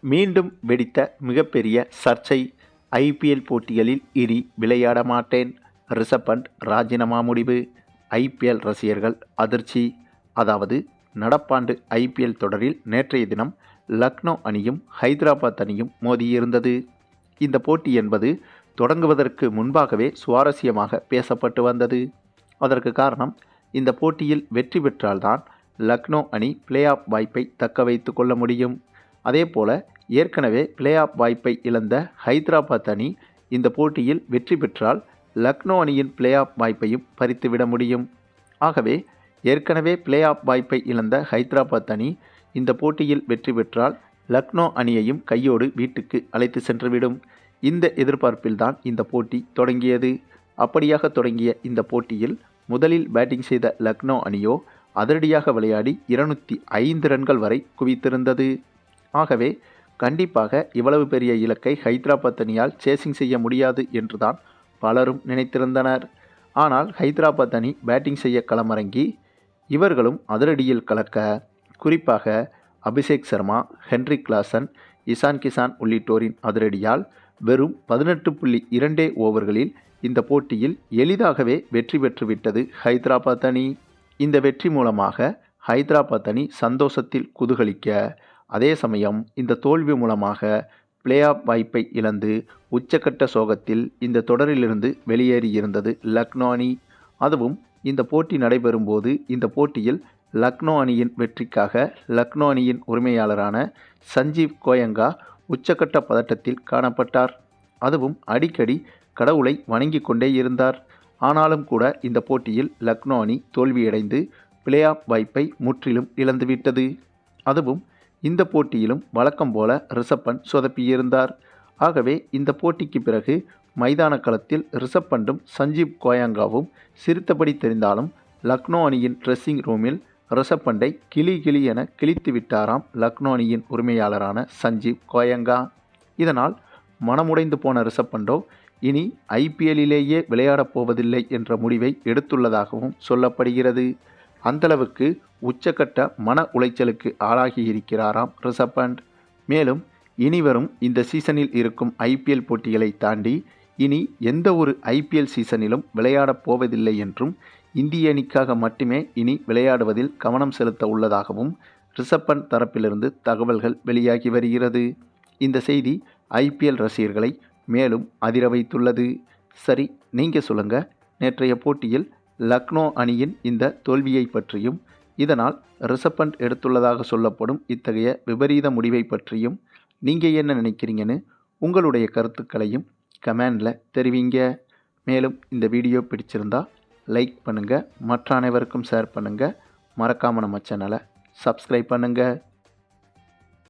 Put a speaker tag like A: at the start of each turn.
A: மீண்டும் வெடித்த மிகப்பெரிய சர்ச்சை ஐபிஎல் போட்டிகளில் இனி விளையாட மாட்டேன். ரிஷப் பண்ட் ராஜினாமா முடிவு. ஐபிஎல் ரசிகர்கள் அதிர்ச்சி. அதாவது நடப்பாண்டு ஐபிஎல் தொடரில் நேற்றைய தினம் லக்னோ அணியும் ஹைதராபாத் அணியும் மோதியிருந்தது. இந்த போட்டி என்பது தொடங்குவதற்கு முன்பாகவே சுவாரஸ்யமாக பேசப்பட்டு வந்தது. அதற்கு காரணம் இந்த போட்டியில் வெற்றி பெற்றால்தான் லக்னோ அணி பிளே ஆஃப் வாய்ப்பை தக்க வைத்து கொள்ள முடியும். அதேபோல ஏற்கனவே பிளே ஆஃப் வாய்ப்பை இழந்த ஹைதராபாத் அணி இந்த போட்டியில் வெற்றி பெற்றால் லக்னோ அணியின் பிளே ஆஃப் வாய்ப்பையும் பறித்துவிட முடியும். ஆகவே ஏற்கனவே பிளே ஆஃப் வாய்ப்பை இழந்த ஹைதராபாத் அணி இந்த போட்டியில் வெற்றி பெற்றால் லக்னோ அணியையும் கையோடு வீட்டுக்கு அழைத்து சென்றுவிடும். இந்த எதிர்பார்ப்பில்தான் இந்த போட்டி தொடங்கியது. அப்படியாக தொடங்கிய இந்த போட்டியில் முதலில் பேட்டிங் செய்த லக்னோ அணியோ அதிரடியாக விளையாடி இருநூற்றி ஐந்து ரன்கள் வரை குவித்திருந்தது. ஆகவே கண்டிப்பாக இவ்வளவு பெரிய இலக்கை ஹைதராபாத் அணியால் சேசிங் செய்ய முடியாது என்றுதான் பலரும் நினைத்திருந்தனர். ஆனால் ஹைதராபாத் அணி பேட்டிங் செய்ய களமிறங்கி இவர்களும் அதிரடியில் கலக்க குறிப்பாக அபிஷேக் சர்மா ஹென்ரி கிளாசன் இசான் கிசான் உள்ளிட்டோரின் அதிரடியால் வெறும் பதினெட்டு புள்ளி இரண்டே ஓவர்களில் இந்த போட்டியில் எளிதாகவே வெற்றி பெற்றுவிட்டது ஹைதராபாத் அணி. இந்த வெற்றி மூலமாக ஹைதராபாத் அணி சந்தோஷத்தில் குதூகலிக்க அதே சமயம் இந்த தோல்வி மூலமாக பிளே ஆஃப் வாய்ப்பை இழந்து உச்சக்கட்ட சோகத்தில் இந்த தொடரிலிருந்து வெளியேறியிருந்தது லக்னோ அணி. அதுவும் இந்த போட்டி நடைபெறும்போது இந்த போட்டியில் லக்னோ அணியின் வெற்றிக்காக லக்னோ அணியின் உரிமையாளரான சஞ்சீவ் கோயங்கா உச்சக்கட்ட பதட்டத்தில் காணப்பட்டார். அதுவும் அடிக்கடி கடவுளை வணங்கி கொண்டே இருந்தார். ஆனாலும் கூட இந்த போட்டியில் லக்னோ அணி தோல்வியடைந்து பிளே ஆஃப் வாய்ப்பை முற்றிலும் இழந்துவிட்டது. அதுவும் இந்த போட்டியிலும் வழக்கம் போல ரிஷப்பன் சொதப்பியிருந்தார். ஆகவே இந்த போட்டிக்கு பிறகு மைதான களத்தில் ரிஷப் பண்டும் சஞ்சீவ் கோயங்காவும் சிரித்தபடி தெரிந்தாலும் லக்னோ அணியின் ட்ரெஸ்ஸிங் ரூமில் ரிஷப்பண்டை கிளி கிளி என கிழித்து விட்டாராம் லக்னோ அணியின் உரிமையாளரான சஞ்சீவ் கோயங்கா. இதனால் மனமுடைந்து போன ரிஷப்பண்டோ இனி ஐபிஎல்லிலேயே விளையாடப் போவதில்லை என்ற முடிவை எடுத்துள்ளதாகவும் சொல்லப்படுகிறது. அந்தளவுக்கு உச்சக்கட்ட மன உளைச்சலுக்கு ஆளாகி இருக்கிறாராம் ரிஷப் பண்ட் மேலும் இனிவரும் இந்த சீசனில் இருக்கும் ஐபிஎல் போட்டிகளை தாண்டி இனி எந்த ஒரு ஐபிஎல் சீசனிலும் விளையாடப் போவதில்லை என்றும் இந்திய அணிக்காக மட்டுமே இனி விளையாடுவதில் கவனம் செலுத்த உள்ளதாகவும் ரிஷப்பன் தரப்பிலிருந்து தகவல்கள் வெளியாகி வருகிறது. இந்த செய்தி ஐபிஎல் ரசிகர்களை மேலும் அதிர வைத்துள்ளது. சரி நீங்கள் சொல்லுங்கள் நேற்றைய போட்டியில் லக்னோ அணியின் இந்த தோல்வியை பற்றியும் இதனால் ரிசப்பண்ட் எடுத்துள்ளதாக சொல்லப்படும் இத்தகைய விபரீத முடிவை பற்றியும் நீங்கள் என்ன நினைக்கிறீங்கன்னு உங்களுடைய கருத்துக்களையும் கமெண்டில் தெரிவிங்க. மேலும் இந்த வீடியோ பிடிச்சிருந்தா லைக் பண்ணுங்கள் மற்ற அனைவருக்கும் ஷேர் பண்ணுங்கள் மறக்காமல் நம்ம சேனலை சப்ஸ்கிரைப் பண்ணுங்கள்